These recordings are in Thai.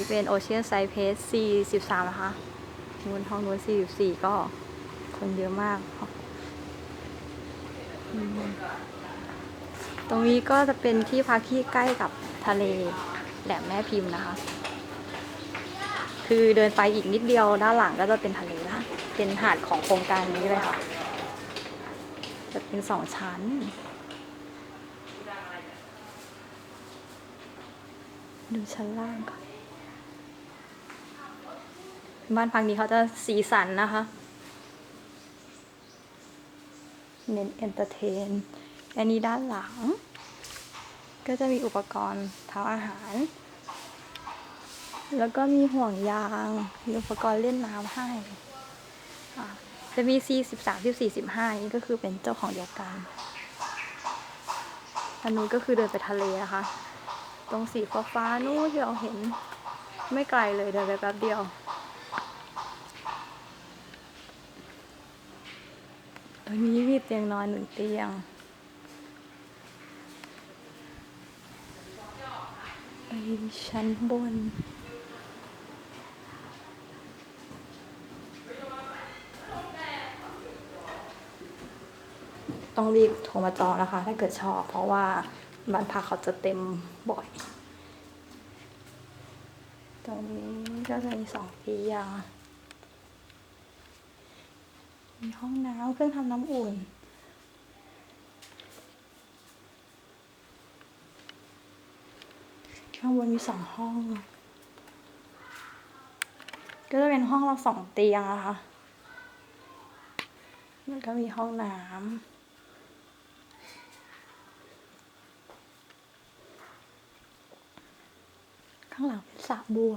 นี้เป็นโอเชียนไซเพส43นะคะนู้นห้องนู้น44 ก็คนเยอะมาก ตรงนี้ก็จะเป็นที่พักที่ใกล้กับทะเลแหลมแม่พิมพ์นะคะ คือเดินไปอีกนิดเดียวด้านหลังก็จะเป็นทะเลนะ เป็นหาดของโครงการนี้เลยค่ะ จะเป็นสองชั้นดูชั้นล่างก่อน บ้านพักนี้เขาจะสีสันนะคะ เน้นเอนเตอร์เทน อันนี้ด้านหลัง ก็จะมีอุปกรณ์ทำอาหาร แล้วก็มีห่วงยาง มีอุปกรณ์เล่นน้ำให้อะจะมี C 1 3 14 15 นี้ก็คือเป็นเจ้าของเดียวกันอันนู้นก็คือเดินไปทะเลนะคะ ตรงสีฟ้าฟ้านู้นที่เราเห็นไม่ไกลเลยเดินไปแป๊บเดียว ต รงนี้มีเตียงนอนหนึ่งเตียงไปชั้นบน ต้องรีบโทรมาจองนะคะ ถ้าเกิดชอบ เพราะว่าบ้านพักเขาจะเต็มบ่อย ตรงนี้ก็จะมีสองเตียง มีห้องน้ำเครื่องทำน้ำอุ่น ข้างบนมีสองห้อง ก็จะเป็นห้องละสองเตียงอะค่ะแล้วก็มีห้องน้ำข้างหลังเป็นสระบัว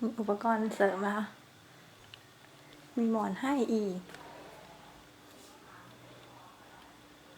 มีอุปกรณ์เสริมนะคะมีหมอนให้อีก